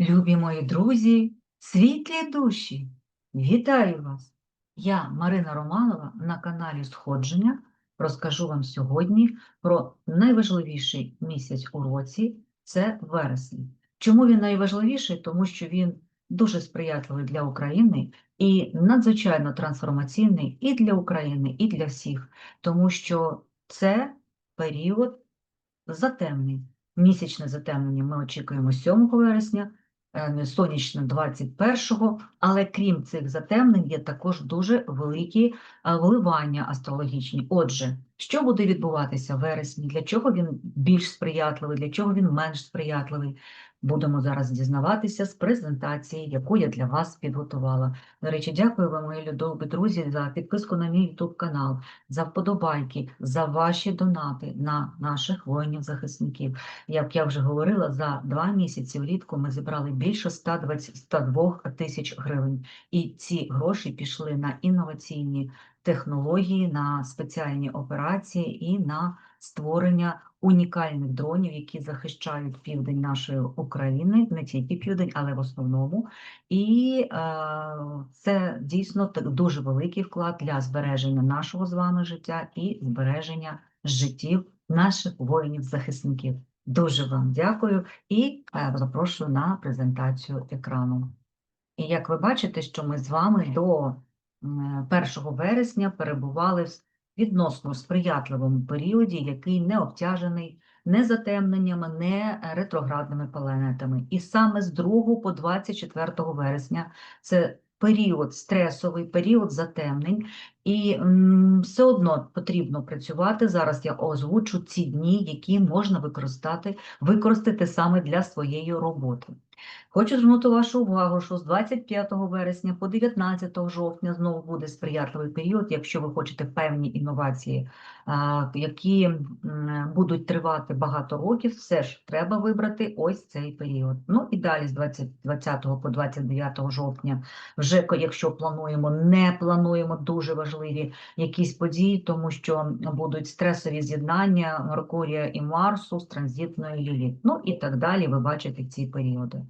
Любі мої друзі, світлі душі, вітаю вас! Я Марина Романова на каналі Сходження розкажу вам сьогодні про найважливіший місяць у році це вересень. Чому він найважливіший? Тому що він дуже сприятливий для України і надзвичайно трансформаційний і для України, і для всіх, тому що це період затемнень. Місячне затемнення ми очікуємо 7 вересня, е, сонячне 21-го, але крім цих затемнень є також дуже великі е, вливання астрологічні. Отже, що буде відбуватися в вересні, для чого він більш сприятливий, для чого він менш сприятливий, будемо зараз дізнаватися з презентації, яку я для вас підготувала. До речі, дякую вам, мої любі друзі, за підписку на мій YouTube канал, за вподобайки, за ваші донати на наших воїнів-захисників. Як я вже говорила, за два місяці влітку ми зібрали більше 120, 102 тисяч гривень. І ці гроші пішли на інноваційні технології, на спеціальні операції і на створення унікальних дронів, які захищають південь нашої України, не тільки південь, але в основному. І е, це дійсно дуже великий вклад для збереження нашого з вами життя і збереження життів наших воїнів-захисників. Дуже вам дякую і е, запрошую на презентацію екрану. І як ви бачите, що ми з вами до 1 вересня перебували в відносно сприятливому періоді, який не обтяжений не затемненнями, не ретроградними планетами. І саме з 2 по 24 вересня це період стресовий, період затемнень, і все одно потрібно працювати. Зараз я озвучу ці дні, які можна використати, використати саме для своєї роботи. Хочу звернути вашу увагу, що з 25 вересня по 19 жовтня знову буде сприятливий період, якщо ви хочете певні інновації, які будуть тривати багато років, все ж треба вибрати ось цей період. Ну і далі з 20, 20 по 29 жовтня, вже якщо плануємо, не плануємо дуже важливі якісь події, тому що будуть стресові з'єднання Меркурія і Марсу з транзитною Ліліт. Ну і так далі. Ви бачите ці періоди.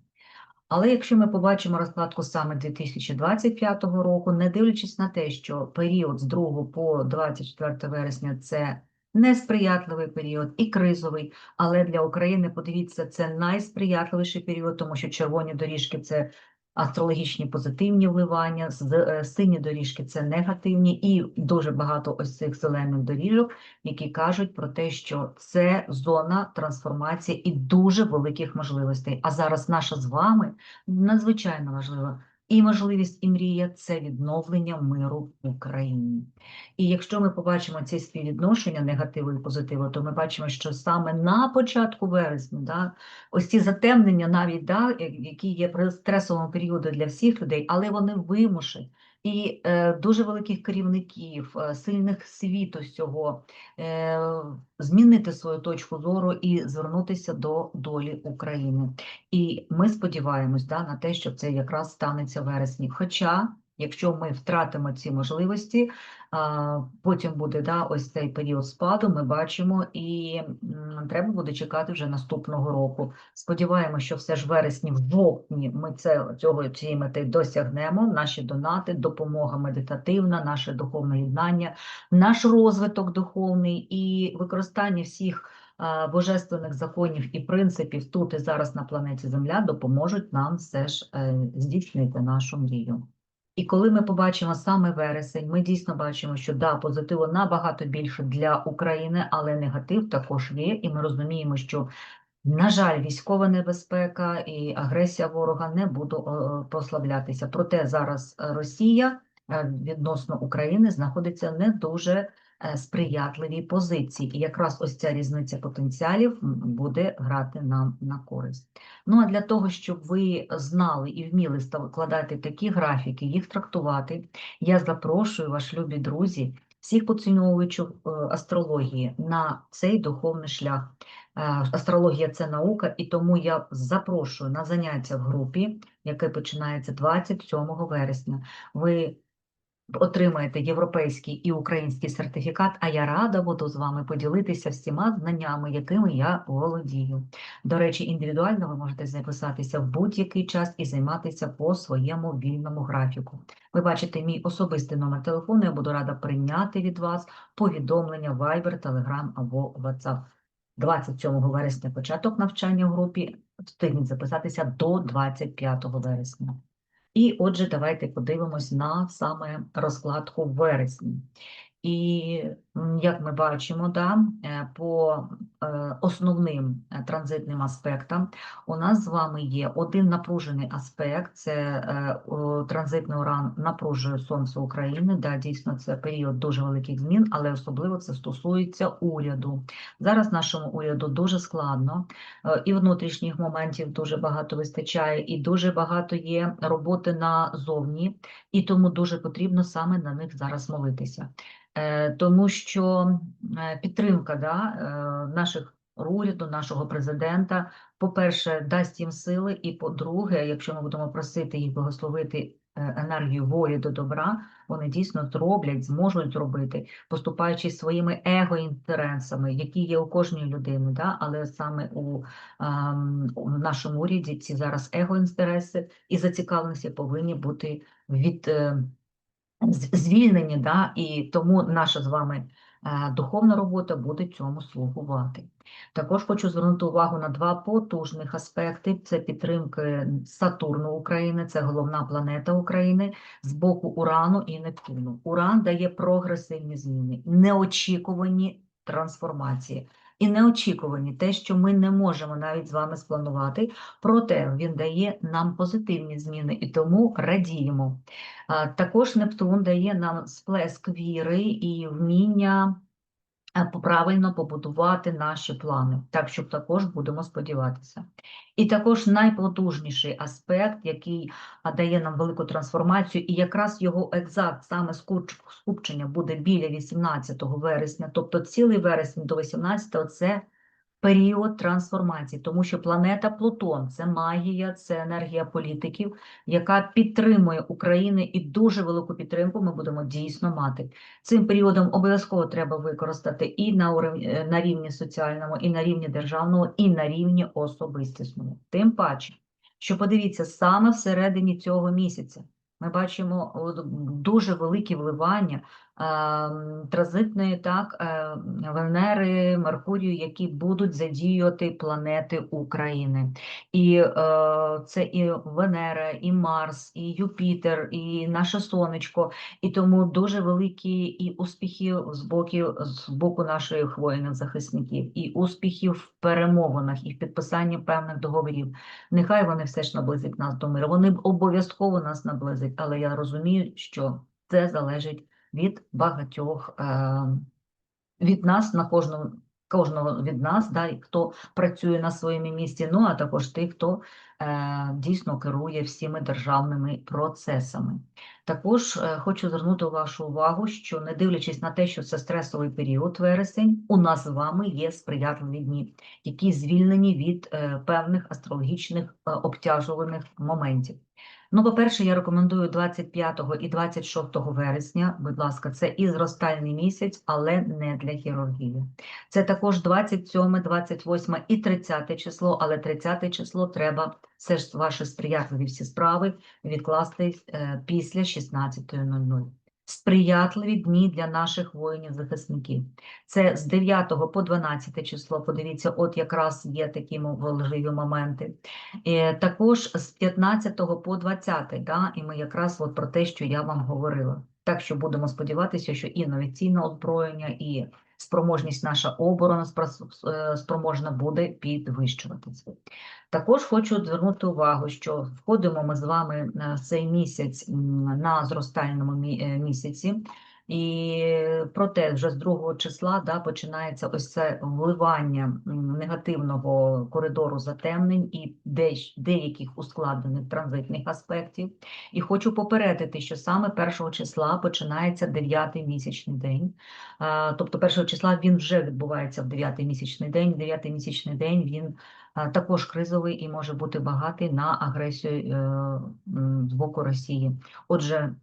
Але якщо ми побачимо розкладку саме 2025 року, не дивлячись на те, що період з 2 по 24 вересня це несприятливий період і кризовий, але для України, подивіться, це найсприятливіший період, тому що червоні доріжки це астрологічні позитивні вливання, е, сині доріжки це негативні, і дуже багато ось цих зелених доріжок, які кажуть про те, що це зона трансформації і дуже великих можливостей. А зараз наша з вами надзвичайно важлива і можливість, і мрія це відновлення миру в Україні. І якщо ми побачимо ці співвідношення негативу і позитиву, то ми бачимо, що саме на початку вересня, да, ось ці затемнення, навіть да, які є при стресовому періоду для всіх людей, але вони вимушені. І е, дуже великих керівників, е, сильних світу з цього е, змінити свою точку зору і звернутися до долі України. І ми сподіваємось да, на те, що це якраз станеться вересні. Хоча, якщо ми втратимо ці можливості, потім буде да, ось цей період спаду, ми бачимо, і треба буде чекати вже наступного року. Сподіваємося, що все ж вересні, в жовтні ми це, цього, цієї мети досягнемо. Наші донати, допомога медитативна, наше духовне єднання, наш розвиток духовний і використання всіх божественних законів і принципів тут і зараз на планеті Земля допоможуть нам все ж е, здійснити нашу мрію. І коли ми побачимо саме вересень, ми дійсно бачимо, що да, позитиву набагато більше для України, але негатив також є, і ми розуміємо, що на жаль, військова небезпека і агресія ворога не буде послаблятися. Проте зараз Росія е, відносно України знаходиться не дуже сприятливій позиції, і якраз ось ця різниця потенціалів буде грати нам на користь. Ну а для того, щоб ви знали і вміли складати такі графіки, їх трактувати, я запрошую вас, любі друзі, всіх поціновувачів е, астрології на цей духовний шлях. Е, Астрологія це наука, і тому я запрошую на заняття в групі, яке починається 27 вересня. Ви отримаєте європейський і український сертифікат, а я рада буду з вами поділитися всіма знаннями, якими я володію. До речі, індивідуально ви можете записатися в будь-який час і займатися по своєму вільному графіку. Ви бачите мій особистий номер телефону, я буду рада прийняти від вас повідомлення Viber, Telegram або WhatsApp. 27 вересня початок навчання в групі, встигніть записатися до 25 вересня. І отже, давайте подивимось на саме розкладку в вересні. І як ми бачимо, да, е, по е, основним е, транзитним аспектам у нас з вами є один напружений аспект, це транзитний уран напружує Сонце України. Да, дійсно, це період дуже великих змін, але особливо це стосується уряду. Зараз нашому уряду дуже складно, і внутрішніх моментів дуже багато вистачає, і дуже багато є роботи назовні, і тому дуже потрібно саме на них зараз молитися. Тому що е, підтримка да, е, наших уряду, нашого президента, по-перше, дасть їм сили, і по-друге, якщо ми будемо просити їх благословити е, енергію волі до добра, вони дійсно зроблять, зможуть зробити, поступаючи своїми его-інтересами, які є у кожній людини, да? але саме у, ем, у нашому уряді ці зараз его-інтереси і зацікавленості повинні бути від. е, звільнені, да, і тому наша з вами е, духовна робота буде цьому слугувати. Також хочу звернути увагу на два потужних аспекти: це підтримки Сатурну України, це головна планета України з боку Урану і Нептуну. Уран дає прогресивні зміни, неочікувані трансформації. І неочікувані те, що ми не можемо навіть з вами спланувати, проте він дає нам позитивні зміни і тому радіємо. Також Нептун дає нам сплеск віри і вміння правильно побудувати наші плани. Так, що також будемо сподіватися. І також найпотужніший аспект, який дає нам велику трансформацію, і якраз його екзакт саме скупчення буде біля 18 вересня, тобто цілий вересень до 18 це період трансформації, тому що планета Плутон це магія, це енергія політиків, яка підтримує Україну і дуже велику підтримку ми будемо дійсно мати. Цим періодом обов'язково треба використати і на, уров- е, на рівні соціальному, і на рівні державному, і на рівні особистісному. Тим паче, що подивіться, саме всередині цього місяця ми бачимо дуже великі вливання транзитної так, е, Венери, Меркурію, які будуть задіювати планети України. І е, це і Венера, і Марс, і Юпітер, і наше сонечко. І тому дуже великі і успіхи з боку, з боку наших воїнів-захисників, і успіхів в перемовинах, і в підписанні певних договорів. Нехай вони все ж наблизять нас до миру. Вони обов'язково нас наблизять, але я розумію, що це залежить від багатьох, е, від нас на кожному. Кожного від нас, да, хто працює на своєму місці, ну а також тих, хто е, дійсно керує всіми державними процесами. Також е, хочу звернути вашу увагу, що не дивлячись на те, що це стресовий період вересень, у нас з вами є сприятливі дні, які звільнені від е, певних астрологічних обтяжуваних моментів. Ну, по-перше, я рекомендую 25 і 26 вересня, будь ласка, це і зростальний місяць, але не для хірургії. Це також 27, 28 і 30 число, але 30 число треба все ж ваші сприятливі всі справи відкласти е, після 16.00. Сприятливі дні для наших воїнів-захисників. Це з 9 по 12 число, подивіться, от якраз є такі важливі моменти. Е, Також з 15 по 20, да, і ми якраз от про те, що я вам говорила. Так що будемо сподіватися, що і інноваційне озброєння, і спроможність наша оборона е, спроможна буде підвищуватися. Також хочу звернути увагу, що входимо ми з вами цей місяць на зростальному е, місяці. І проте вже з другого числа да, починається ось це вливання негативного коридору затемнень і деяких ускладнених транзитних аспектів. І хочу попередити, що саме першого числа починається дев'ятий місячний день. Тобто першого числа він вже відбувається в дев'ятий місячний день. Дев'ятий місячний день він також кризовий і може бути багатий на агресію е, з боку Росії. Отже,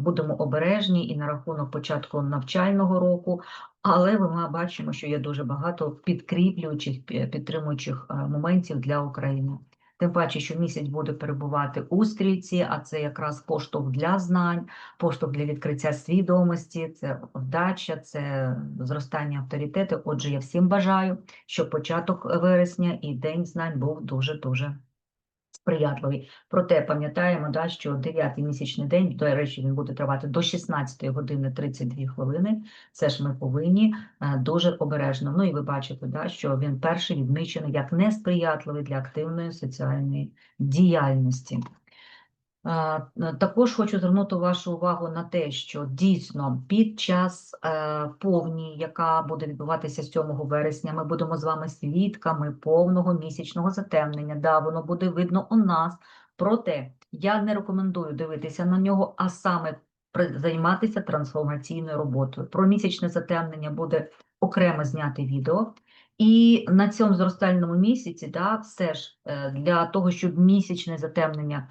будемо обережні і на рахунок початку навчального року, але ми бачимо, що є дуже багато підкріплюючих, підтримуючих е, моментів для України. Тим паче, що місяць буде перебувати у стрільці, а це якраз поштовх для знань, поштовх для відкриття свідомості, це вдача, це зростання авторитету. Отже, я всім бажаю, щоб початок вересня і День знань був дуже-дуже сприятливий. Проте пам'ятаємо, да, що 9 місячний день, до речі, він буде тривати до 16 години 32 хвилини. Це ж ми повинні е, дуже обережно. Ну і ви бачите, да, що він перший відмічений як несприятливий для активної соціальної діяльності. Е, Також хочу звернути вашу увагу на те, що дійсно під час е, повні, яка буде відбуватися 7 вересня, ми будемо з вами свідками повного місячного затемнення. Да, воно буде видно у нас. Проте я не рекомендую дивитися на нього, а саме займатися трансформаційною роботою. Про місячне затемнення буде окремо зняти відео. І на цьому зростальному місяці, да, все ж е, для того, щоб місячне затемнення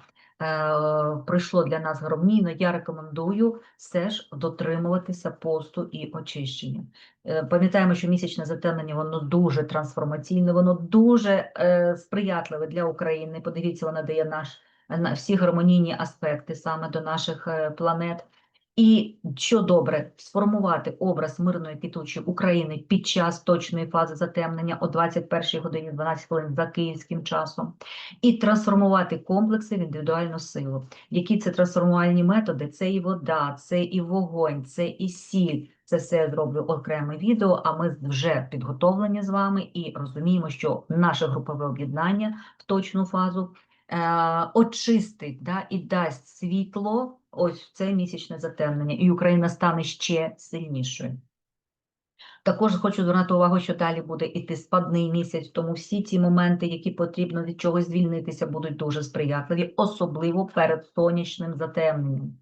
пройшло для нас гармонійно, я рекомендую все ж дотримуватися посту і очищення. Е, Пам'ятаємо, що місячне затемнення воно дуже трансформаційне, воно дуже е, сприятливе для України. Подивіться, воно дає наш на всі гармонійні аспекти саме до наших е, планет. І що добре, сформувати образ мирної квітучої України під час точної фази затемнення о 21 годині 12 хвилин за київським часом, і трансформувати комплекси в індивідуальну силу. Які це трансформувальні методи? Це і вода, це і вогонь, це і сіль. Це все я зроблю окреме відео, а ми вже підготовлені з вами і розуміємо, що наше групове об'єднання в точну фазу очистить да, і дасть світло ось в це місячне затемнення, і Україна стане ще сильнішою. Також хочу звернути увагу, що далі буде іти спадний місяць, тому всі ці моменти, які потрібно від чогось звільнитися, будуть дуже сприятливі, особливо перед сонячним затемненням.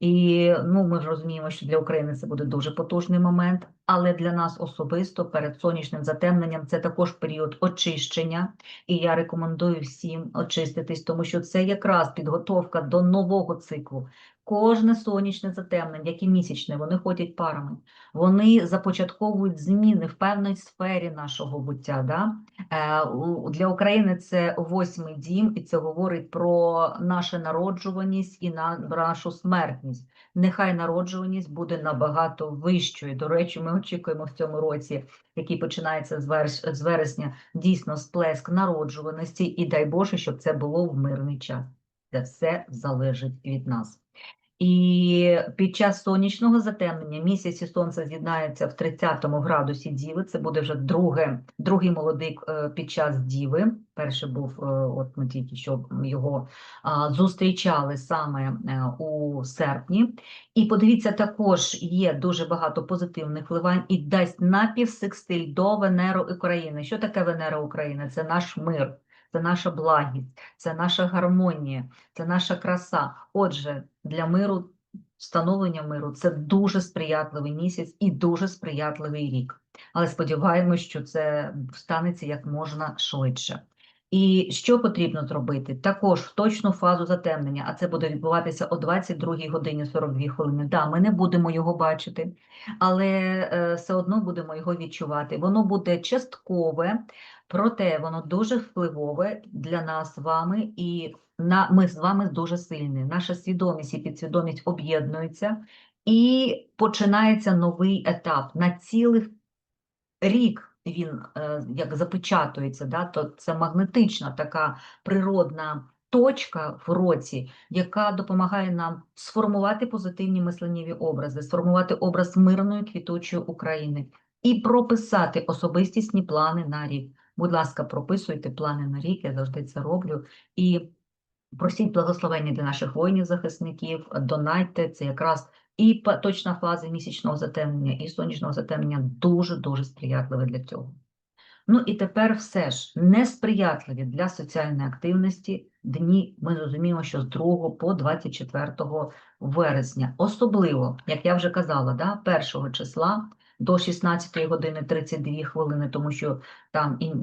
І ну, ми ж розуміємо, що для України це буде дуже потужний момент, але для нас особисто перед сонячним затемненням це також період очищення, і я рекомендую всім очиститись, тому що це якраз підготовка до нового циклу. Кожне сонячне затемнення, як і місячне, вони ходять парами. Вони започатковують зміни в певній сфері нашого буття. Да? Е, Для України це восьмий дім, і це говорить про нашу народжуваність і на нашу смертність. Нехай народжуваність буде набагато вищою. До речі, ми очікуємо в цьому році, який починається з вересня, дійсно сплеск народжуваності, і дай Боже, щоб це було в мирний час. Це все залежить від нас. І під час сонячного затемнення місяць і сонце з'єднається в 30 градусі Діви. Це буде вже друге, другий молодик е, під час Діви. Перший був, е, от ми тільки що його зустрічали саме е, у серпні. І подивіться, також є дуже багато позитивних вливань і дасть напівсекстиль до Венери України. Що таке Венера України? Це наш мир, це наша благість, це наша гармонія, це наша краса. Отже, для миру, встановлення миру це дуже сприятливий місяць і дуже сприятливий рік. Але сподіваємось, що це станеться як можна швидше. І що потрібно зробити? Також в точну фазу затемнення, а це буде відбуватися о 22 годині 42 хвилини. Да, ми не будемо його бачити, але е, все одно будемо його відчувати. Воно буде часткове, проте воно дуже впливове для нас з вами, і на, ми з вами дуже сильні. Наша свідомість і підсвідомість об'єднуються, і починається новий етап на цілих рік. Він е, як запечатується, да, то це магнетична така природна точка в році, яка допомагає нам сформувати позитивні мисленнєві образи, сформувати образ мирної квітучої України і прописати особистісні плани на рік. Будь ласка, прописуйте плани на рік, я завжди це роблю. І просіть благословення для наших воїнів-захисників, донайте, це якраз і точна фаза місячного затемнення, і сонячного затемнення дуже-дуже сприятливе для цього. Ну і тепер все ж несприятливі для соціальної активності дні, ми розуміємо, що з 2 по 24 вересня. Особливо, як я вже казала, да, 1 числа до 16 години 32 хвилини, тому що там і,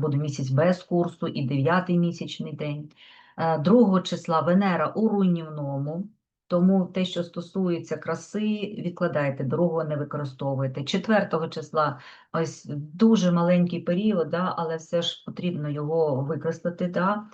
буде місяць без курсу, і 9 місячний день. Е, 2 числа Венера у руйнівному, Тому те, що стосується краси, відкладайте, другого не використовуйте. 4 числа ось дуже маленький період, да, але все ж потрібно його використати да,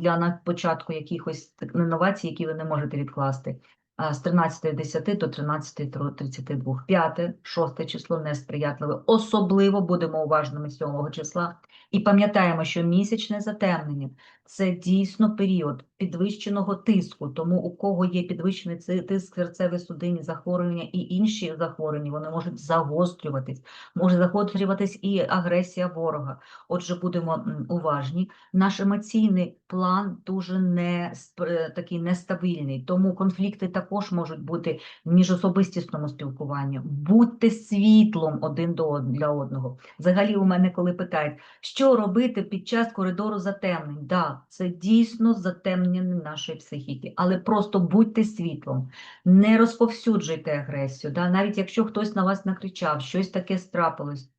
для на початку якихось інновацій, які ви не можете відкласти. З 13.10 до 13.32. П'яте, шосте число несприятливе. Особливо будемо уважними 7 числа. І пам'ятаємо, що місячне затемнення це дійсно період підвищеного тиску. Тому у кого є підвищений тиск серцево-судинні захворювання і інші захворювання, вони можуть загострюватись, може загострюватись і агресія ворога. Отже, будемо уважні. Наш емоційний план дуже не е, такий нестабільний, тому конфлікти також можуть бути в міжособистісному спілкуванні. Будьте світлом один до для одного. Взагалі, у мене коли питають, що робити під час коридору затемнень? Да, це дійсно затемнення нашої психіки, але просто будьте світлом, не розповсюджуйте агресію. Да? Навіть якщо хтось на вас накричав, щось таке страпилось,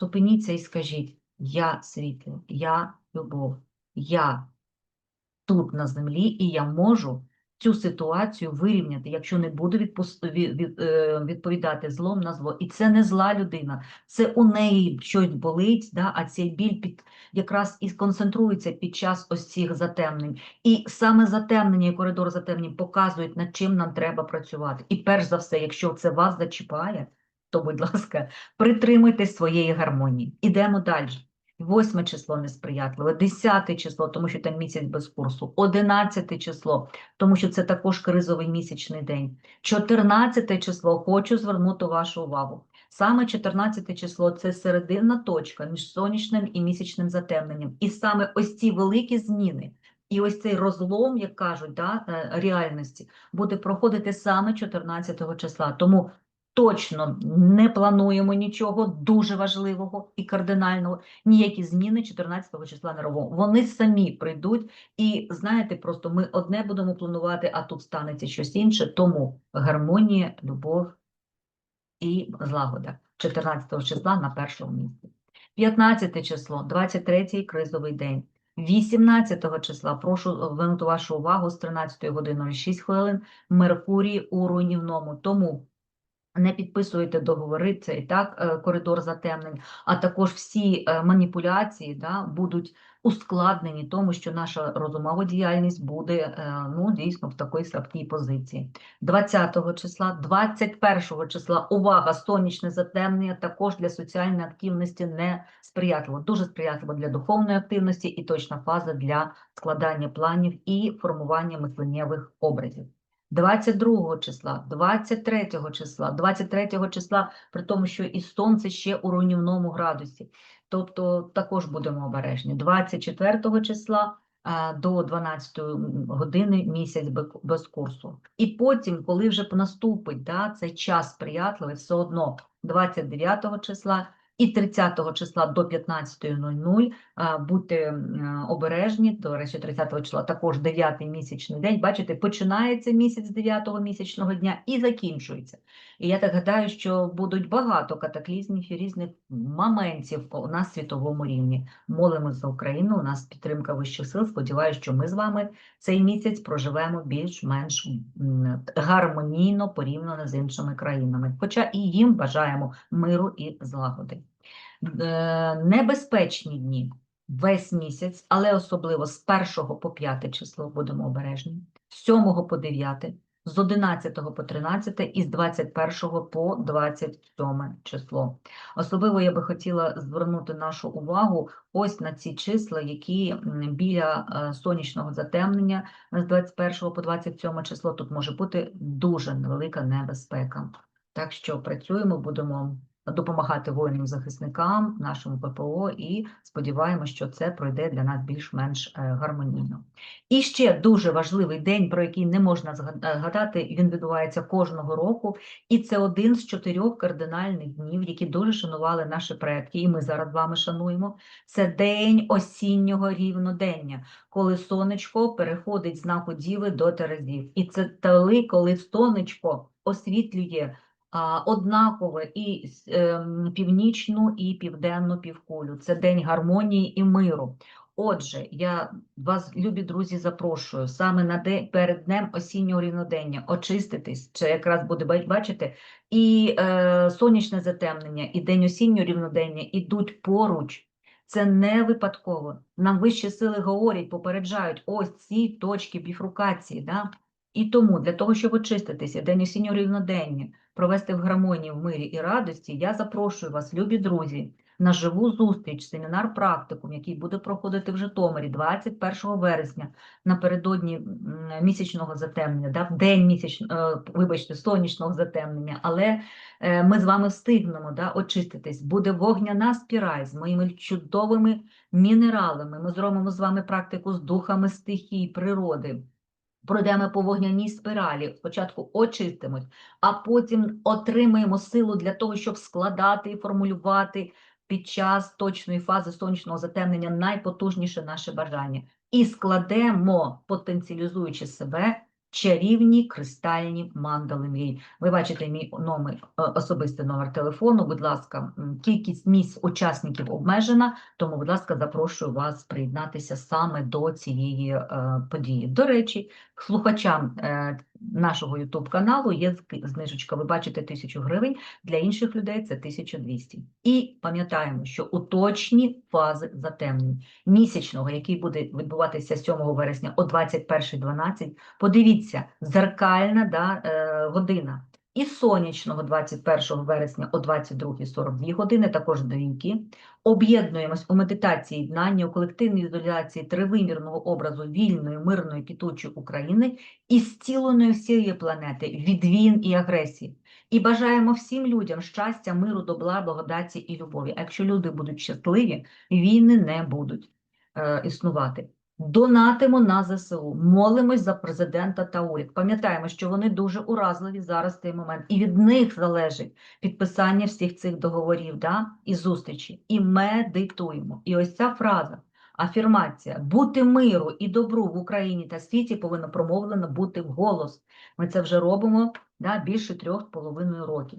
зупиніться і скажіть: Я світло, я любов, я тут на землі, і я можу цю ситуацію вирівняти, якщо не буду е, відповідати злом на зло. І це не зла людина, це у неї щось болить, да? а цей біль під... якраз і сконцентрується під час ось цих затемнень. І саме затемнення і коридор затемнень показують, над чим нам треба працювати. І перш за все, якщо це вас зачіпає, то, будь ласка, притримуйтесь своєї гармонії. Ідемо далі. Восьме число несприятливе, десяте число, тому що там місяць без курсу, одинадцяте число, тому що це також кризовий місячний день. Чотирнадцяте число хочу звернути вашу увагу. Саме 14 число це серединна точка між сонячним і місячним затемненням. І саме ось ці великі зміни, і ось цей розлом, як кажуть, да, е, реальності, буде проходити саме 14 числа. Тому точно не плануємо нічого дуже важливого і кардинального. Ніякі зміни 14 числа не робимо. Вони самі прийдуть, і знаєте, просто ми одне будемо планувати, а тут станеться щось інше. Тому гармонія, любов і злагода 14 числа на першому місці. 15 число, 23-й кризовий день. 18 числа, прошу звернути вашу увагу, з 13 години 6 хвилин, Меркурій у руйнівному. Тому не підписуєте договори, це і так е, коридор затемнень, а також всі е, маніпуляції да, будуть ускладнені тому, що наша розумова діяльність буде е, ну, дійсно в такій слабкій позиції. 20 числа, 21 числа, увага, сонячне затемнення також для соціальної активності не сприятливо, дуже сприятливо для духовної активності і точна фаза для складання планів і формування мисленнєвих образів. 22 числа, 23 числа, 23 числа, при тому, що і сонце ще у руйнівному градусі. Тобто також будемо обережні. 24 числа а, до 12 години місяць без курсу. І потім, коли вже наступить да, цей час сприятливий, все одно 29 числа і 30 числа до 15.00 а, будьте обережні, до речі, 30 числа також 9 місячний день. Бачите, починається місяць 9 місячного дня і закінчується. І я так гадаю, що будуть багато катаклізмів і різних моментів на світовому рівні. Молимось за Україну, у нас підтримка вищих сил. Сподіваюся, що ми з вами цей місяць проживемо більш-менш гармонійно порівняно з іншими країнами. Хоча і їм бажаємо миру і злагоди. Е, Небезпечні дні весь місяць, але особливо з 1 по 5 число будемо обережні, з 7 по 9, з 11 по 13 і з 21 по 27 число. Особливо я би хотіла звернути нашу увагу ось на ці числа, які біля е, сонячного затемнення з 21 по 27 число тут може бути дуже велика небезпека. Так що працюємо, будемо допомагати воїнам-захисникам, нашому ППО, і сподіваємося, що це пройде для нас більш-менш е, гармонійно. І ще дуже важливий день, про який не можна е, згадати, він відбувається кожного року, і це один з чотирьох кардинальних днів, які дуже шанували наші предки, і ми зараз вами шануємо. Це день осіннього рівнодення, коли сонечко переходить знаку Діви до Терезів. І це толи, коли сонечко освітлює а, однаково і ем, північну, і південну півкулю. Це день гармонії і миру. Отже, я вас, любі друзі, запрошую саме на день перед днем осіннього рівнодення очиститись, це якраз буде ба- бачите, і е, сонячне затемнення, і день осіннього рівнодення ідуть поруч. Це не випадково. Нам вищі сили говорять, попереджають ось ці точки біфрукації. Да? І тому для того, щоб очиститися, день осіннього рівнодення, провести в гармонії, в мирі і радості, я запрошую вас, любі друзі, на живу зустріч, семінар практикум, який буде проходити в Житомирі 21 вересня напередодні місячного затемнення, да, в день місячного, вибачте, сонячного затемнення, але е, ми з вами встигнемо да, очиститись. Буде вогняна спіраль з моїми чудовими мінералами. Ми зробимо з вами практику з духами стихій, природи. Пройдемо по вогняній спіралі, спочатку очистимось, а потім отримаємо силу для того, щоб складати і формулювати під час точної фази сонячного затемнення найпотужніше наше бажання. І складемо, потенціалізуючи себе, чарівні кристальні мандали мрій. Ви бачите мій номер, е, особистий номер телефону. Будь ласка, кількість місць учасників обмежена, тому, будь ласка, запрошую вас приєднатися саме до цієї е, події. До речі, слухачам е, нашого YouTube каналу є знижечка. Ви бачите 1000 гривень, для інших людей це 1200. І пам'ятаємо, що у точні фази затемнень місячного, який буде відбуватися 7 вересня о 21.12, подивіться, зеркальна да, е, година. І сонячного 21 вересня о 22.42 години, також двійки. Об'єднуємось у медитації єднання, у колективній ізоляції тривимірного образу вільної, мирної, квітучої України і зціленої всієї планети від війн і агресії. І бажаємо всім людям щастя, миру, добра, благодаті і любові. А якщо люди будуть щасливі, війни не будуть е, існувати. Донатимо на ЗСУ, молимось за президента та уряд. Пам'ятаємо, що вони дуже уразливі зараз в цей момент, і від них залежить підписання всіх цих договорів да, і зустрічі. І медитуємо. І ось ця фраза, афірмація бути миру і добру в Україні та світі повинна промовлена бути вголос. Ми це вже робимо да, більше трьох з половиною років.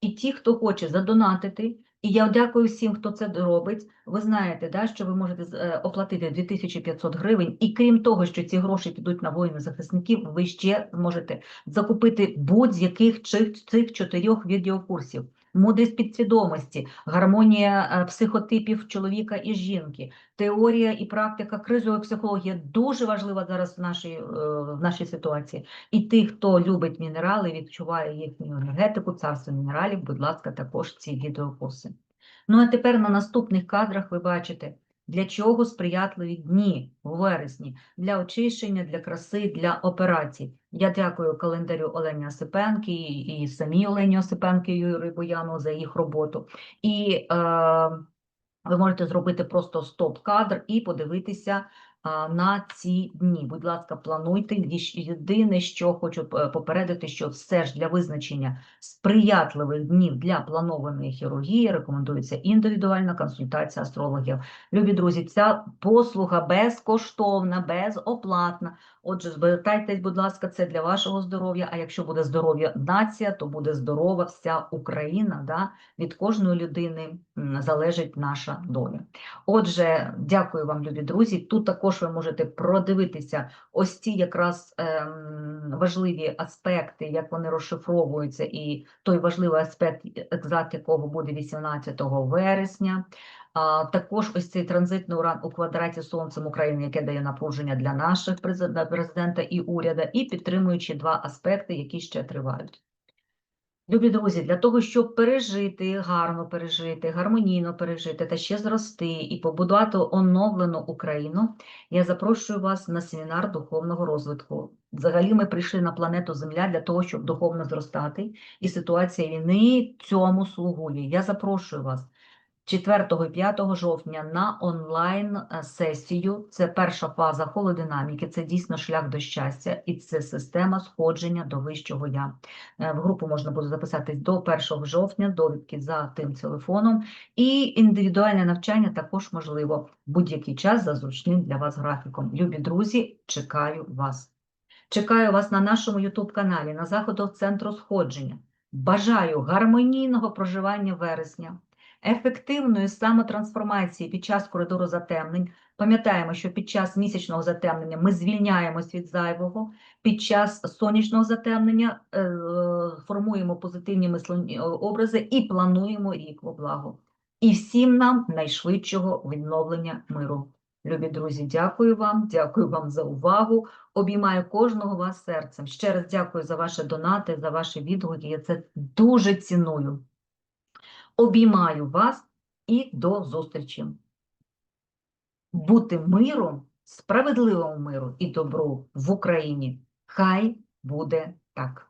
І ті, хто хоче задонатити, і я дякую всім, хто це робить. Ви знаєте, да, що ви можете е, оплатити 2500 гривень, і крім того, що ці гроші підуть на воїнів захисників, ви ще зможете закупити будь-яких цих чотирьох відеокурсів. Мудрість підсвідомості, гармонія е, психотипів чоловіка і жінки, теорія і практика кризової психології дуже важлива зараз в нашій, е, в нашій ситуації. І ті, хто любить мінерали, відчуває їхню енергетику, царство мінералів, будь ласка, також ці відеокурси. Ну а тепер на наступних кадрах ви бачите, для чого сприятливі дні у вересні, для очищення, для краси, для операцій. Я дякую календарю Олені Осипенки і, самій Олені Осипенки і Юрію Бояну за їх роботу. І е, ви можете зробити просто стоп-кадр і подивитися а, на ці дні. Будь ласка, плануйте. Єдине, що хочу е, попередити, що все ж для визначення сприятливих днів для планованої хірургії рекомендується індивідуальна консультація астрологів. Любі друзі, ця послуга безкоштовна, безоплатна. Отже, звертайтесь, будь ласка, це для вашого здоров'я. А якщо буде здоров'я нація, то буде здорова вся Україна. Да? Від кожної людини залежить наша доля. Отже, дякую вам, любі друзі. Тут також ви можете продивитися ось ці якраз ем, важливі аспекти, як вони розшифровуються, і той важливий аспект, екзакт якого буде 18 вересня. А, також ось цей транзитний уран у квадраті Сонцем України, яке дає напруження для наших президента і уряду, і підтримуючи два аспекти, які ще тривають. Любі друзі, для того, щоб пережити, гарно пережити, гармонійно пережити та ще зрости і побудувати оновлену Україну, я запрошую вас на семінар духовного розвитку. Взагалі, ми прийшли на планету Земля для того, щоб духовно зростати, і ситуація війни цьому слугує. Я запрошую вас 4 і 5 жовтня на онлайн е. Це перша фаза холодинаміки, це дійсно шлях до щастя, і це система сходження до вищого я. Е, В групу можна буде записатись до 1 жовтня, довідки за тим телефоном. І індивідуальне навчання також можливо будь-який час за зручним для вас графіком. Любі друзі, чекаю вас. Чекаю вас на нашому YouTube каналі на заходах центру сходження. Бажаю гармонійного проживання вересня, ефективної самотрансформації під час коридору затемнень. Пам'ятаємо, що під час місячного затемнення ми звільняємось від зайвого, під час сонячного затемнення е, формуємо позитивні мислені е, образи і плануємо рік во благо. І всім нам найшвидшого відновлення миру. Любі друзі, дякую вам, дякую вам за увагу. Обіймаю кожного вас серцем. Ще раз дякую за ваші донати, за ваші відгуки. Я це дуже ціную. Обіймаю вас і до зустрічі. Бути миром, справедливому миру і добру в Україні. Хай буде так.